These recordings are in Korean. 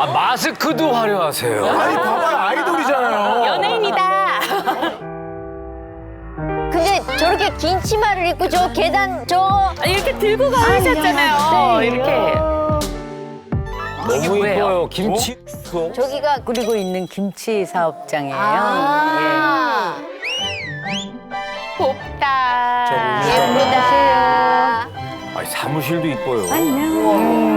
아, 마스크도 화려하세요. 아니 봐봐요 아이돌이잖아요. 연예인이다. 근데 저렇게 긴 치마를 입고 저 계단 저 이렇게 들고 가셨잖아요. 이렇게. 이게 너무 뭐예요? 이뻐요. 김치. 저기가 꾸리고 있는 김치 사업장이에요. 아 곱다. 예쁘다. 아, 사무실도 이뻐요.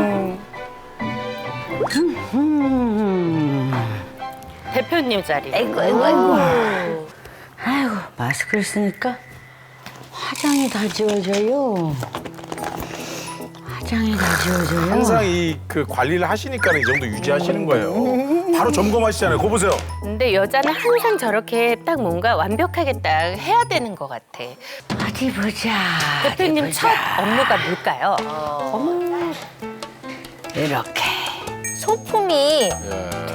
대표님 자리. 아이고 아이고 아이고. 아이고 마스크를 쓰니까 화장이 다 지워져요. 화장이 다 지워져요. 항상 이 그 관리를 하시니까 이 정도 유지하시는 거예요. 바로 점검하시잖아요. 거 보세요. 근데 여자는 항상 저렇게 딱 뭔가 완벽하게 딱 해야 되는 것 같아. 어디 보자. 대표님 어디 첫 보자. 업무가 뭘까요? 이렇게. 소품이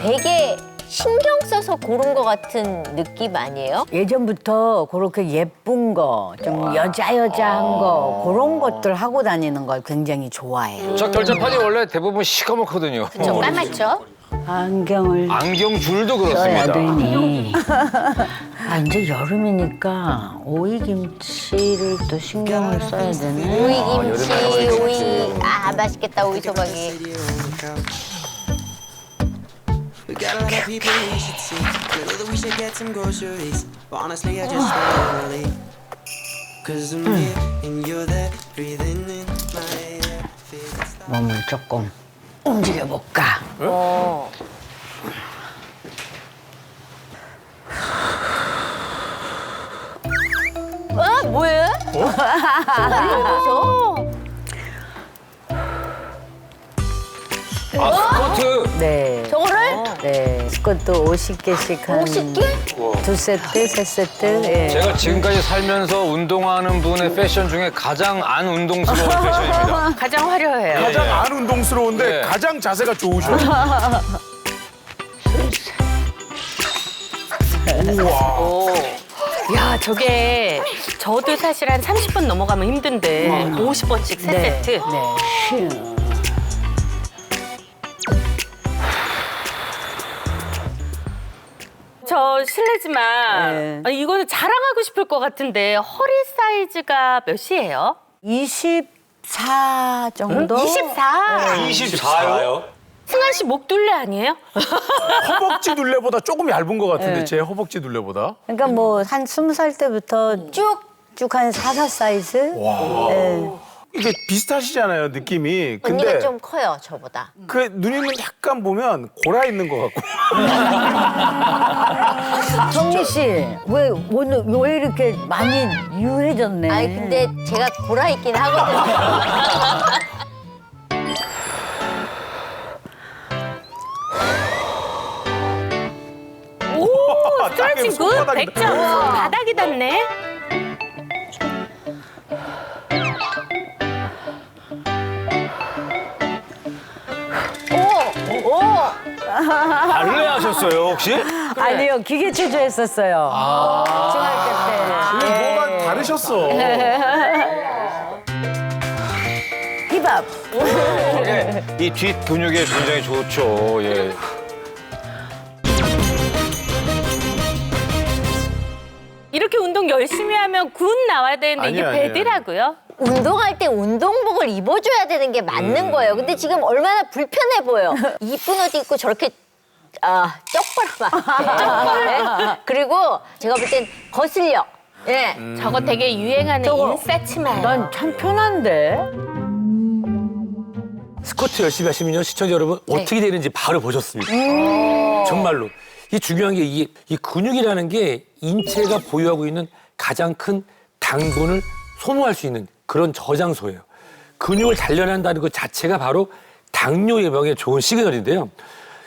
되게 신경 써서 고른 것 같은 느낌 아니에요? 예전부터 그렇게 예쁜 거, 좀 여자 여자한 거 그런 것들 하고 다니는 걸 굉장히 좋아해요. 저 결제판이 원래 대부분 시커멓거든요. 좀 까맣죠? 안경을 안경 줄도 써야 그렇습니다. 되니. 아 이제 여름이니까 오이 김치를 또 신경을 써야 되네. 오이 김치, 오이 아 맛있겠다 오이 소박이. We got a lot of people we should see. Feel that we should get some groceries. But honestly, I just stay early. Cause I'm here and you're there, breathing in my air. Feel it's like 몸을 조금 움직여 볼까? 어. 어 뭐예요? 아, 스커트. 네. 네. 그것도 50개씩 한 50개? 두 세트, 세 세트. 예. 제가 지금까지 살면서 운동하는 분의 패션 중에 가장 안 운동스러운 패션입니다. 가장 화려해요. 가장 예. 안 운동스러운데 네. 가장 자세가 좋으셔. 우와. 야, 저게 저도 사실 한 30분 넘어가면 힘든데 50번씩 세 네. 세트. 네. 저 실례지만 네. 아니, 이거는 자랑하고 싶을 것 같은데 허리 사이즈가 몇이에요? 24 정도? 24. 24요? 승환 씨 목 둘레 아니에요? 허벅지 둘레보다 조금 얇은 것 같은데 네. 제 허벅지 둘레보다. 그러니까 뭐한 20살 때부터 쭉한44 사이즈? 와. 네. 이게 비슷하시잖아요 느낌이. 언니가 근데 좀 커요 저보다. 그 누님은 약간 보면 골아 있는 것 같고. 정미 씨, 왜 오늘 왜 이렇게 많이 유해졌네? 아니 근데 제가 골아 있긴 하거든요. 오, 스트레칭 굿. 손바닥이 100점. 바닥이 닿네. 발레 하셨어요, 혹시? 아니요, 기계 체조 했었어요. 중학교 때. 예. 뭐가 다르셨어. 힙합. 이 뒷 근육에 굉장히 좋죠. 예. 이렇게 운동 열심히 하면 군 나와야 되는데 이게 아니에요, 아니에요. 배드라고요? 운동할 때 운동복을 입어줘야 되는 게 맞는 거예요. 근데 지금 얼마나 불편해 보여. 이쁜 옷 입고 저렇게 아 쪽벌만. 그리고 제가 볼 땐 거슬려. 예. 저거 되게 유행하는 저거 인싸 치마. 난참 편한데. 스쿼트 열심히 하시면요 시청자 여러분 네. 어떻게 되는지 바로 보셨습니다. 정말로 이 중요한 게 이게 이 근육이라는 게 인체가 보유하고 있는 가장 큰 당분을 소모할 수 있는 그런 저장소예요. 근육을 단련한다는 것 자체가 바로 당뇨 예방에 좋은 시그널인데요.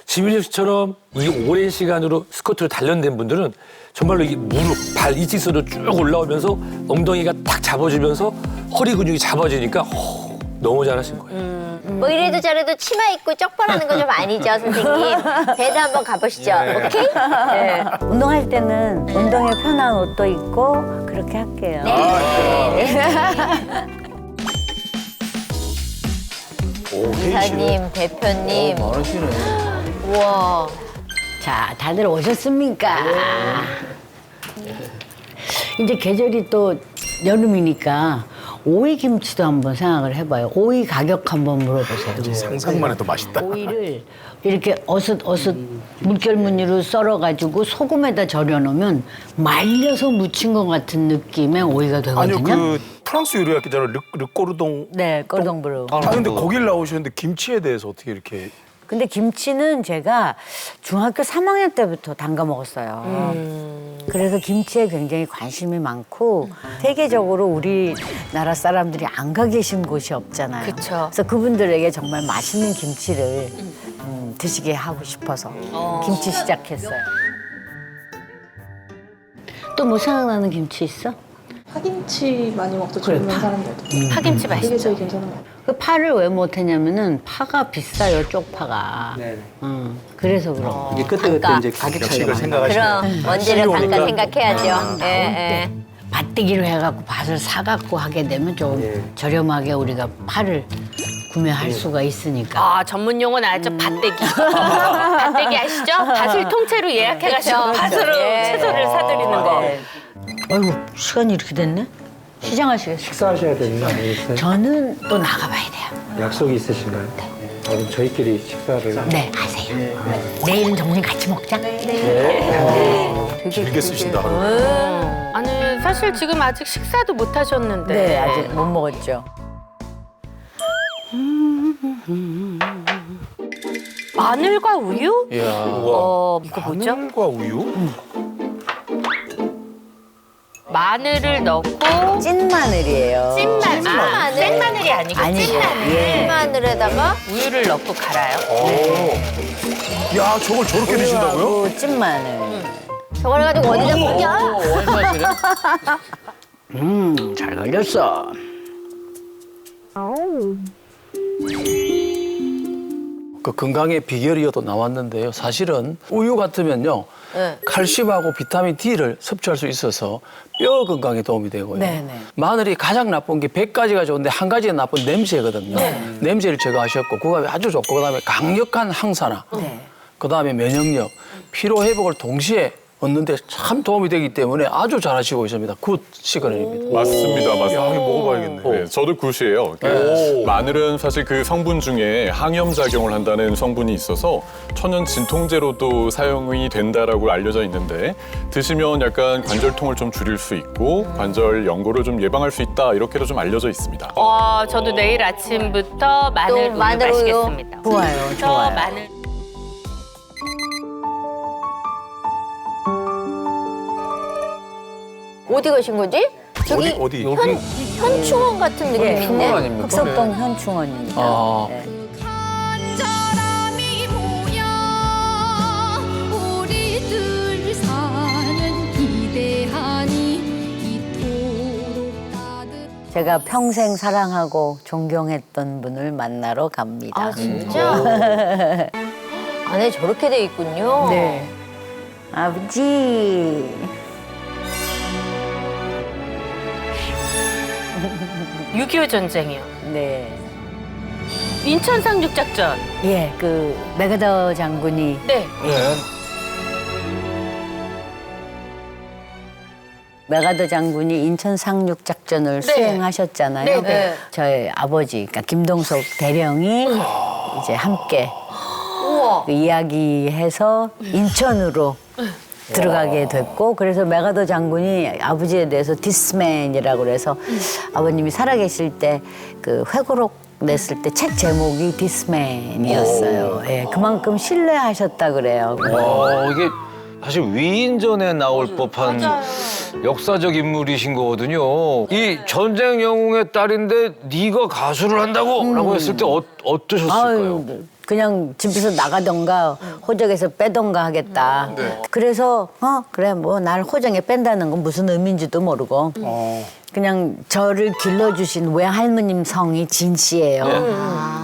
지민정 씨처럼 이 오랜 시간으로 스쿼트로 단련된 분들은 정말로 이 무릎, 발 이직선으로 쭉 올라오면서 엉덩이가 탁 잡아주면서 허리 근육이 잡아지니까 어, 너무 잘하신 거예요. 뭐 이래도 저래도 치마 입고 쪽벌하는 거좀 아니죠, 선생님. 배드 한번 가보시죠. 오케이? 네. 운동할 때는 운동에 편한 옷도 입고 그렇게 할게요. 오, 혜인 씨는 이사님, 대표님. 많으시네. 우와. 자, 다들 오셨습니까? 이제 계절이 또 여름이니까 오이 김치도 한번 생각을 해봐요. 오이 가격 한번 물어보세요. 상상만 해도 맛있다. 오이를 이렇게 어슷 어슷 물결 무늬로 썰어가지고 소금에다 절여놓으면 말려서 무친 것 같은 느낌의 오이가 되거든요. 아니요 그 프랑스 요리 학기잖아요. 르, 르꼬르동. 네, 꼴동부르. 아 근데 거길 나오셨는데 김치에 대해서 어떻게 이렇게 근데 김치는 제가 중학교 3학년 때부터 담가 먹었어요. 그래서 김치에 굉장히 관심이 많고 세계적으로 우리나라 사람들이 안 가 계신 곳이 없잖아요. 그쵸. 그래서 그분들에게 정말 맛있는 김치를 음, 드시게 하고 싶어서 김치 시작했어요. 또 뭐 생각나는 김치 있어? 파김치 많이 먹죠 젊은 사람들도 파김치 되게 맛있죠. 제일 괜찮은 것 같아요 그 파를 왜 못했냐면은 파가 비싸요 쪽파가. 음, 그래서 그런. 이게 그때 그때 이제 가격 차이가 생각하시네. 그럼 언제를 단가 생각해야죠. 예, 예. 밭대기로 해갖고 밭을 사갖고 하게 되면 좀 예. 저렴하게 우리가 파를 구매할 수가 있으니까. 아, 전문 용어는 알죠? 밭대기. 밭대기 아시죠? 밭을 통째로 예약해가지고 그쵸, 밭으로. 예. 채소를 사드리는 거. 네. 아이고 시간이 이렇게 됐네. 시장하시겠어요? 식사하셔야 되는 거 아니겠어요? 저는 또 나가봐야 돼요. 약속이 있으신가요? 아, 그럼 저희끼리 식사를 네, 하세요. 내일은 점심 같이 먹자. 길게 쓰신다. 아니, 사실 지금 아직 식사도 못 하셨는데. 네, 아직 못 먹었죠. 마늘과 우유? 이야. 어, 이거 뭐죠? 마늘과 우유? 마늘을 넣고 찐 마늘이에요. 찐 마늘. 아, 마늘? 생마늘이 아니고 아니고, 찐마늘. 예. 마늘에다가 우유를 넣고 갈아요. 야 저걸 저렇게 드신다고요? 하고 찐 마늘. 저걸 가지고 어디다 끓여? 원샷이네. 음, 잘 걸렸어. 그 건강의 비결이어도 나왔는데요. 사실은 우유 같으면요. 칼슘하고 비타민 D를 섭취할 수 있어서 뼈 건강에 도움이 되고요. 네 네. 마늘이 가장 나쁜 게 100가지가 좋은데 한 가지가 나쁜 냄새거든요. 냄새를 제거하셨고 그거 아주 좋고 그다음에 강력한 항산화. 그다음에 면역력, 피로 회복을 동시에 얻는데 참 도움이 되기 때문에 아주 잘하시고 있습니다. 굿 시그널입니다. 맞습니다, 야 맞습니다. 이거 먹어봐야겠네. 네, 저도 굿이에요. 그 마늘은 사실 그 성분 중에 항염 작용을 한다는 성분이 있어서 천연 진통제로도 사용이 된다라고 알려져 있는데 드시면 약간 관절통을 좀 줄일 수 있고 관절 연고를 좀 예방할 수 있다 이렇게도 좀 알려져 있습니다. 어, 저도 내일 아침부터 마늘 또 우유 마늘 우유. 마시겠습니다. 좋아요, 저 좋아요. 마늘. 어디 가신 거지? 저기 어디 어디? 현, 현충원 같은 느낌 네, 있네. 아닙니까? 흑석동 현충원입니다. 아. 네. 사람이 모여 우리들 사는 기대하니 이토록 따뜻 제가 평생 사랑하고 존경했던 분을 만나러 갑니다. 아 진짜? 안에 저렇게 돼 있군요. 네. 아버지. 6.25 전쟁이요. 네. 인천 상륙작전. 예, 그 메가더 장군이 네. 메가더 장군이 인천 상륙 작전을 네. 수행하셨잖아요. 네, 네. 저희 아버지, 그러니까 김동석 대령이 이제 함께 그 이야기해서 인천으로 들어가게 됐고 그래서 메가더 장군이 아버지에 대해서 디스맨이라고 그래서 아버님이 살아계실 때 그 회고록 냈을 때 책 제목이 디스맨이었어요. 예, 그만큼 신뢰하셨다 그래요. 어, 이게 사실 위인전에 나올 법한 역사적 인물이신 거거든요. 이 전쟁 영웅의 딸인데 네가 가수를 한다고? 라고 했을 때 어, 어떠셨을까요? 아유, 그냥 집에서 나가던가 호적에서 빼던가 하겠다. 그래서 어 그래 뭐 날 호적에 뺀다는 건 무슨 의미인지도 모르고 그냥 저를 길러주신 외할머님 성이 진 씨예요.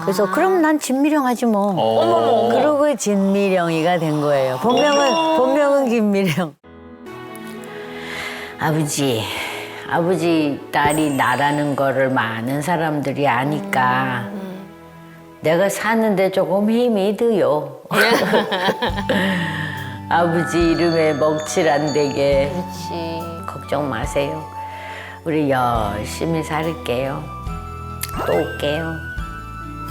그래서 그럼 난 진미령 하지 뭐. 그러고 진미령이가 된 거예요. 본명은 본명은 김미령. 아버지, 아버지 딸이 나라는 거를 많은 사람들이 아니까 내가 사는데 조금 힘이 드요. 아버지 이름에 먹칠 안 되게 그렇지. 걱정 마세요. 우리 열심히 살게요. 또 올게요.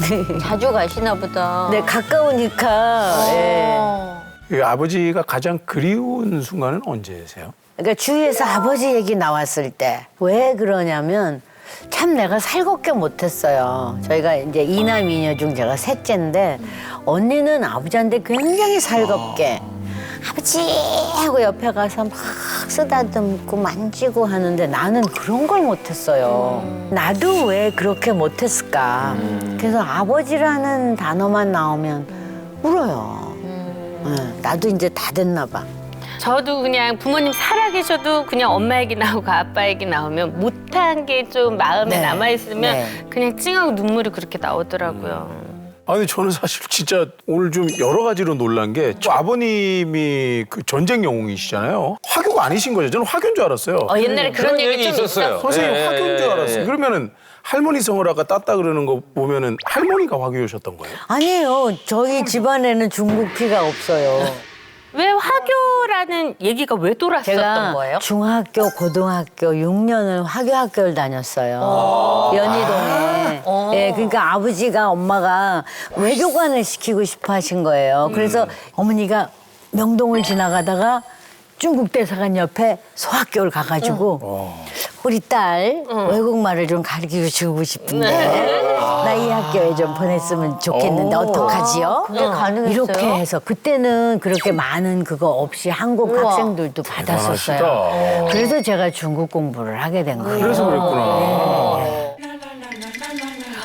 자주 가시나 보다. 네, 가까우니까. 예. 어. 그 아버지가 가장 그리운 순간은 언제세요? 그러니까 주위에서 아버지 얘기 나왔을 때 왜 그러냐면 참 내가 살겁게 못했어요. 저희가 이제 이남 이녀 중 제가 셋째인데 언니는 아버지한테 굉장히 살겁게 아버지 하고 옆에 가서 막 쓰다듬고 만지고 하는데 나는 그런 걸 못했어요. 나도 왜 그렇게 못했을까? 그래서 아버지라는 단어만 나오면 울어요. 예, 나도 이제 다 됐나 봐. 저도 그냥 부모님 살아계셔도 그냥 엄마 얘기 나오고 아빠 얘기 나오면 못한 게 좀 마음에 네. 남아있으면 네. 그냥 찡하고 눈물이 그렇게 나오더라고요. 아니 저는 사실 진짜 오늘 좀 여러 가지로 놀란 게 아버님이 그 전쟁 영웅이시잖아요. 화교가 아니신 거죠? 저는 화교인 줄 알았어요. 어, 옛날에 그런, 그런 얘기 얘기 좀 있었어요. 선생님 예, 화교인 줄 예, 알았어요. 예. 그러면은 할머니 성을 아까 땄다 그러는 거 보면은 할머니가 화교셨던 거예요? 아니에요. 저희 집안에는 중국 피가 없어요. 왜 화교라는 얘기가 왜 돌았었던 제가 거예요? 중학교, 고등학교 6년을 화교학교를 다녔어요. 연희동에. 예, 그러니까 아버지가 엄마가 외교관을 시키고 싶어 하신 거예요. 그래서 어머니가 명동을 지나가다가 중국 대사관 옆에 소학교를 가가지고 우리 딸 외국말을 좀 가르치고 주고 싶은데 나 이 학교에 좀 보냈으면 좋겠는데 어떡하지요? 그게 가능했어요? 이렇게 해서 그때는 그렇게 많은 그거 없이 한국 우와. 학생들도 받았었어요. 그래서 제가 중국 공부를 하게 된 거예요. 그래서 그랬구나.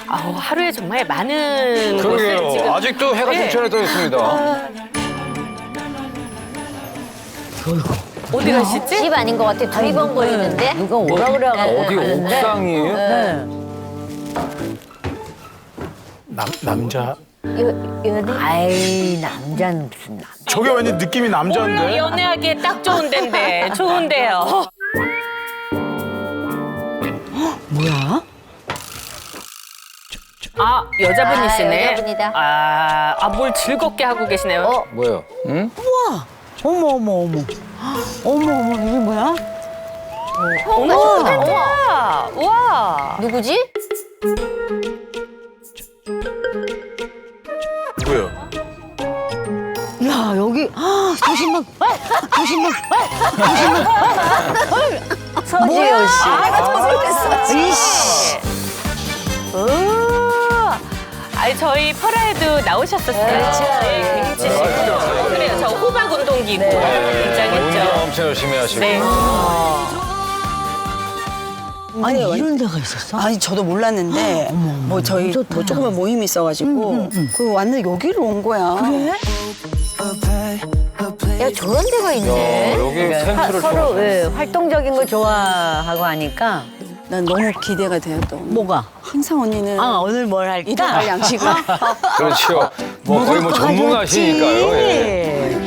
아우, 하루에 정말 많은 곳을 그러게요. 지금 아직도 해가 네. 중천에 떠 있습니다. 어디 가시지? 집 아닌 것 같아. 두리번 보이는데. 누가 오라 그래가지고 어디 옥상이에요? 네. 남, 남자 여, 연애? 아이 남자는 무슨 남 저게 왠지 느낌이 남자인데 연애하기에 딱 좋은 데인데 좋은데요. 뭐야? 아 여자분이시네. 아, 여자분이다. 아, 아, 뭘 즐겁게 하고 계시네요. 어? 뭐요? 응? 어머 어머 어머 어머 어머 이게 뭐야? 어머, 팬티야. 우와. 누구지? 누구요? 야 여기 아, 조심막 조심막 조심막 서지효 씨. 아, 이씨. 오. 아니 저희 퍼라에도 나오셨었어요. 그렇죠. 네, 김치시고. 그래요. 저 호박 운동기구 운동 입장했죠. 엄청 열심히 하시고. 네. 아니 이런 데가 있었어? 아니 저도 몰랐는데 뭐 저희 뭐 조그만 모임이 있어가지고 그 왔는데 여기로 온 거야. 그래? 야, 저런 데가 있네. 어, 여기 텐트를 서로 쳐. 예, 활동적인 거 좋아하고 하니까 난 너무 기대가 돼요 또. 뭐가? 항상 언니는 아 오늘 뭘 할까? 갈 양식을. 그렇죠. 뭐 거의 뭐 전문가시니까요. 예.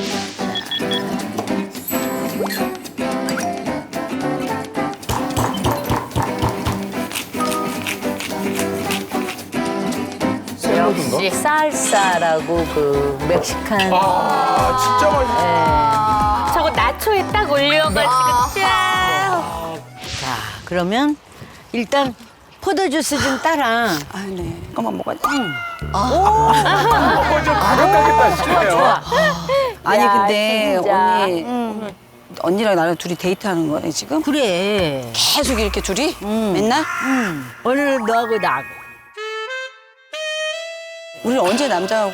역시 살사라고 그 멕시칸 아 진짜 맛있어. 저거 나초에 딱 올려가지고 짠. 자 그러면 일단 포도주스 좀 따라. 아 네. 이거만 먹어야 돼. 먼저 가격하겠다 싶네요. 아니 야, 근데 진짜. 언니 언니랑 나랑 둘이 데이트하는 거네 지금? 그래. 계속 이렇게 둘이 맨날? 오늘 너하고 나하고. 우리 언제 남자하고?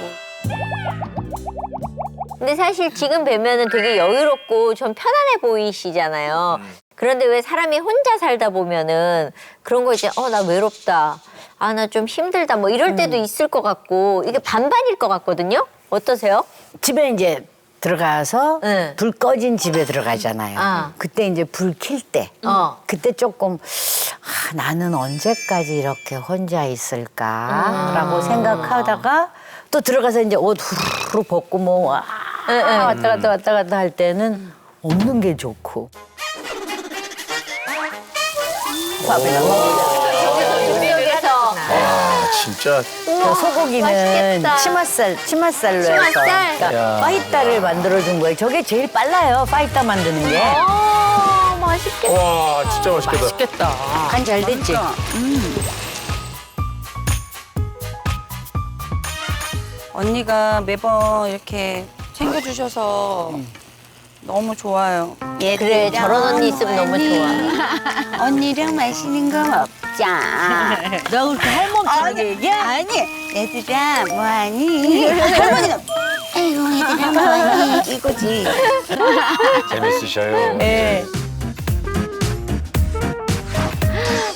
근데 사실 지금 뵈면은 되게 여유롭고 좀 편안해 보이시잖아요. 그런데 왜 사람이 혼자 살다 보면은 그런 거 이제 어 나 외롭다. 아 나 좀 힘들다. 뭐 이럴 때도 있을 것 같고 이게 반반일 것 같거든요. 어떠세요? 집에 이제 들어가서 네. 불 꺼진 집에 들어가잖아요. 아. 그때 이제 불 킬 때. 어. 그때 조금 아, 나는 언제까지 이렇게 혼자 있을까라고 생각하다가 또 들어가서 이제 옷 후루룩 벗고 뭐 와, 왔다 갔다 왔다 갔다 할 때는 없는 게 좋고. 먹자. 요리에서 진짜 저 소고기는 맛있겠다. 치맛살, 치맛살로 해서 치맛살? 그러니까 야. 파이따를 만들어준 거예요. 저게 제일 빨라요, 파이따 만드는 게. 어, 맛있겠다. 와 진짜 맛있겠다. 맛있겠다. 간 잘 됐지? 언니가 매번 이렇게 챙겨주셔서 너무 좋아요. 그래, 저런 언니 있으면 너무 좋아. 언니랑 맛있는 거 먹자. 너 그렇게 할멈처럼 얘기해? 아니, 얘들아, 뭐하니? 할머니가, 아이고, 얘들아, 뭐하니? 이거지. 재밌으셔요. 네.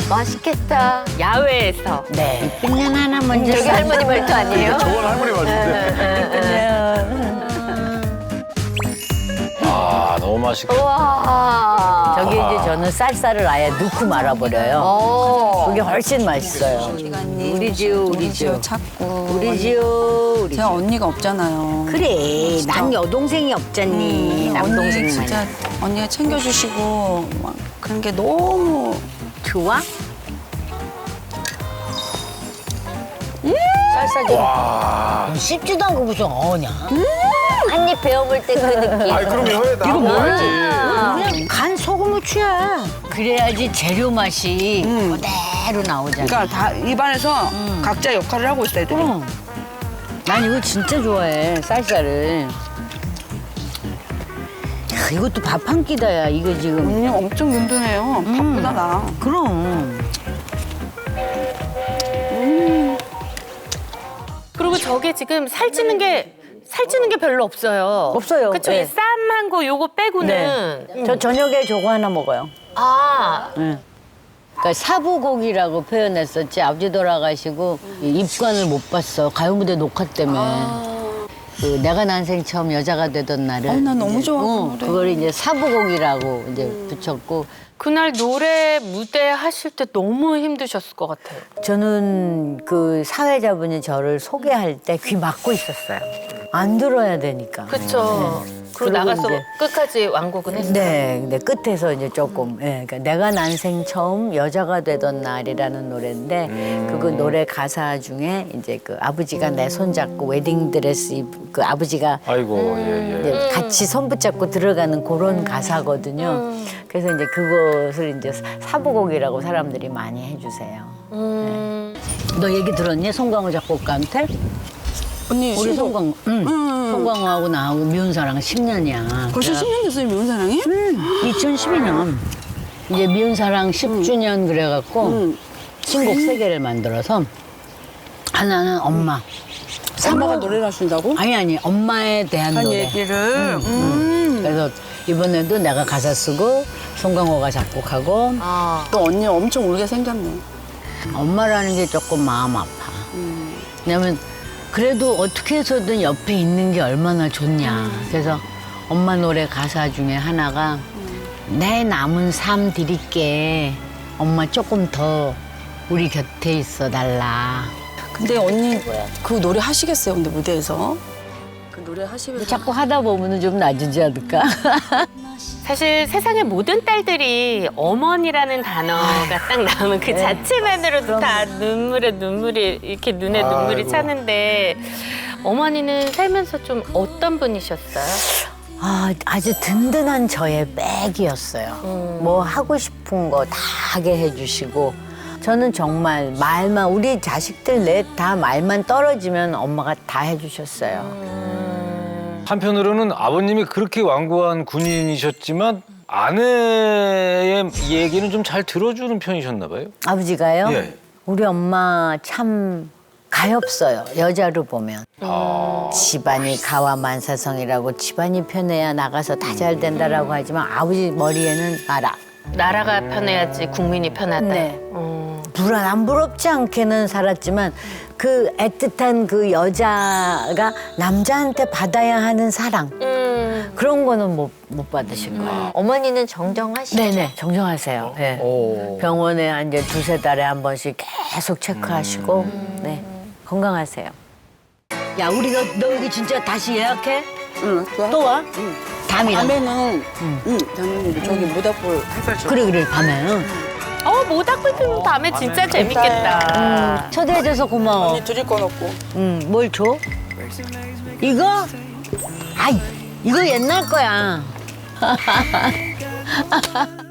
맛있겠다. 야외에서 네. 이쁜 년 하나 먼저 저기 할머니 말투 아니에요? 저건 할머니 맛인데. 아 너무 맛있겠다. 와. 저기 이제 저는 쌀쌀을 아예 넣고 말아버려요. 어. 그게 훨씬 맛있어요. 우리 지우, 우리 지우. 찾고. 우리 지우, 우리 제가 지우. 언니가 없잖아요. 그래, 난 여동생이 없잖니. 언니 남동생만. 진짜 언니가 챙겨주시고 막 그런 게 너무 좋아? 쌀쌀이. 와. 씹지도 않고 무슨 어냐? 한 입 베어물 때그 느낌. 아이 그럼 혀에다 이거 뭐야지. 그냥 간 소금 후추야. 그래야지 재료 맛이 그대로 나오잖아. 그러니까 다 입안에서 각자 역할을 하고 애들이. 그럼. 난 이거 진짜 좋아해, 쌀쌀을. 야, 이것도 밥 한 끼다야, 이거 지금. 언니 엄청 든든해요. 밥보다 나. 그럼. 그리고 저게 지금 살찌는 게 살찌는 게 별로 없어요. 없어요. 그쵸? 네. 이 쌈한 거 요거 빼고는 네. 저 저녁에 저거 하나 먹어요. 아, 네. 그러니까 사부곡이라고 표현했었지. 아버지 돌아가시고 이 입관을 못 봤어. 가요무대 녹화 때문에. 그 내가 난생 처음 여자가 되던 날을. 어, 난 너무 좋아, 그 어, 노래. 그걸 이제 사부곡이라고 이제 붙였고. 그날 노래 무대 하실 때 너무 힘드셨을 것 같아요. 저는 그 사회자분이 저를 소개할 때 귀 막고 있었어요. 안 들어야 되니까. 그쵸. 그리고 그리고 나가서 이제- 끝까지 완곡은 했어요. 네, 근데 끝에서 이제 조금, 예, 그러니까 내가 난생 처음 여자가 되던 날이라는 노래인데 그 노래 가사 중에 이제 그 아버지가 내 손잡고 웨딩 드레스 입, 그 아버지가 아이고 예예. 이제 같이 손 붙잡고 들어가는 그런 가사거든요. 그래서 이제 그것을 이제 사부곡이라고 사람들이 많이 해주세요. 음. 너 얘기 들었니? 송강호 작곡가한테? 언니, 우리 신곡. 송강호, 응. 송강호하고 나하고 미운 사랑 10년이야. 벌써 10년 됐어요, 미운 사랑이? 2012년 이제 미운 사랑 10주년 그래갖고 신곡 세 개를 만들어서 하나는 엄마. 엄마가 노래를 하신다고? 아니 아니 엄마에 대한 한 노래. 얘기를. 음. 그래서 이번에도 내가 가사 쓰고 송강호가 작곡하고 또 언니 엄청 울게 생겼네. 엄마라는 게 조금 마음 아파. 왜냐면 그래도 어떻게 해서든 옆에 있는 게 얼마나 좋냐. 그래서 엄마 노래 가사 중에 하나가 내 남은 삶 드릴게. 엄마 조금 더 우리 곁에 있어 달라. 근데 언니 그 노래 하시겠어요, 근데 무대에서? 그 노래 하시면서. 자꾸 하다 보면 좀 낮아지지 않을까? 사실 세상의 모든 딸들이 어머니라는 단어가 딱 나오면 그 자체만으로도 다 눈물에 눈물이 이렇게 눈에 눈물이 아이고. 차는데 어머니는 살면서 좀 어떤 분이셨어요? 아, 아주 든든한 저의 백이었어요. 뭐 하고 싶은 거 다 하게 해주시고. 저는 정말 말만, 우리 자식들 넷 다 말만 떨어지면 엄마가 다 해주셨어요. 한편으로는 아버님이 그렇게 완고한 군인이셨지만 아내의 얘기는 좀 잘 들어주는 편이셨나 봐요. 아버지가요? 예. 우리 엄마 참 가엾어요. 여자로 보면. 집안이 가와 만사성이라고 집안이 편해야 나가서 다 잘 된다라고 하지만 아버지 머리에는 알아. 나라가 편해야지 국민이 편하다. 네. 음. 불안 안 부럽지 않게는 살았지만 그 애틋한 그 여자가 남자한테 받아야 하는 사랑 음. 그런 거는 못, 못 받으실 거예요. 어머니는 정정하시죠? 네네 정정하세요. 네. 오. 병원에 한 이제 두세 달에 한 번씩 계속 체크하시고 네 건강하세요. 야 우리 너, 너 여기 진짜 다시 예약해? 응, 또 와? 응. 밤이랑? 밤에는, 응, 저는 저기 모닥불 햇살 좀. 그래 그래 밤에 응. 어 모닥불 피면 밤에 진짜 재밌겠다. 초대해줘서 고마워. 언니 드릴 건 없고. 응, 뭘 줘? 이거? 아이, 이거 옛날 거야.